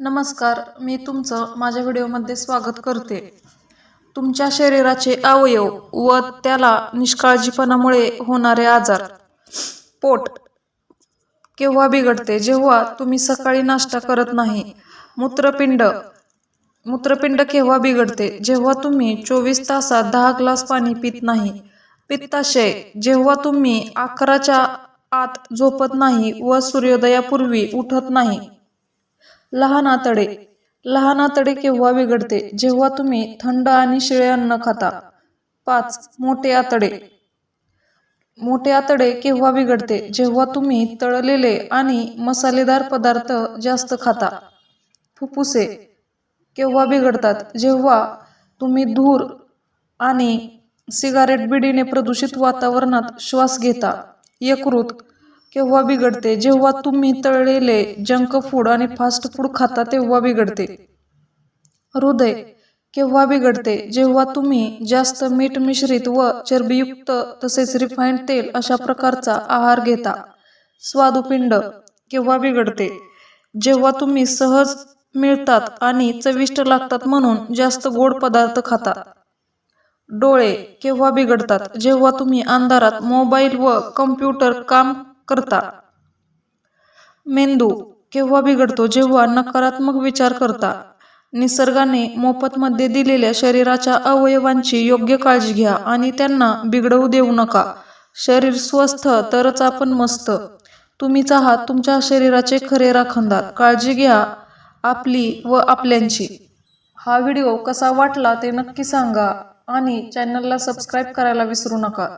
नमस्कार मी तुमचं माझ्या व्हिडिओमध्ये स्वागत करते. तुमच्या शरीराचे अवयव व त्याला निष्काळजीपणामुळे होणारे आजार पोट केव्हा बिघडते जेव्हा तुम्ही सकाळी नाश्ता करत नाही? मूत्रपिंड मूत्रपिंड केव्हा बिघडते जेव्हा तुम्ही चोवीस तासात दहा ग्लास पाणी पित नाही? पित्ताशय जेव्हा तुम्ही अकराच्या आत झोपत नाही व सूर्योदयापूर्वी उठत नाही? लहान आतडे. लहान आतडे केव्हा बिघडते? जेव्हा तुम्ही थंड आणि शिळे अन्न खाता. पाच मोठे आतडे. मोठे आतडे केव्हा बिघडते? जेव्हा तुम्ही तळलेले आणि मसालेदार पदार्थ जास्त खाता. फुफ्फुसे केव्हा बिघडतात? जेव्हा तुम्ही धूर आणि सिगारेट बिडीने प्रदूषित वातावरणात श्वास घेता. यकृत केव्हा बिघडते जेव्हा तुम्ही तळलेले जंक फूड आणि फास्ट फूड खाता तेव्हा बिघडते. हृदय केव्हा बिघडते जेव्हा तुम्ही जास्त मीठ मिश्रित व चरबीयुक्त तसेच रिफाईंड तेल अशा प्रकारचा आहार घेता. स्वादुपिंड केव्हा बिघडते जेव्हा तुम्ही सहज मिळतात आणि चविष्ट लागतात म्हणून जास्त गोड पदार्थ खाता. डोळे केव्हा बिघडतात जेव्हा तुम्ही अंधारात मोबाईल व कम्प्युटर काम करता. मेंदू केव्हा बिघडतो जेव्हा नकारात्मक विचार करता. निसर्गाने मोफतमध्ये दिलेल्या शरीराच्या अवयवांची योग्य काळजी घ्या आणि त्यांना बिघडवू देऊ नका. शरीर स्वस्थ तरच आपण मस्त. तुम्हीच आहात तुमच्या शरीराचे खरे राखणदार. काळजी घ्या आपली व आपल्यांची. हा व्हिडिओ कसा वाटला ते नक्की सांगा आणि चॅनलला सबस्क्राईब करायला विसरू नका.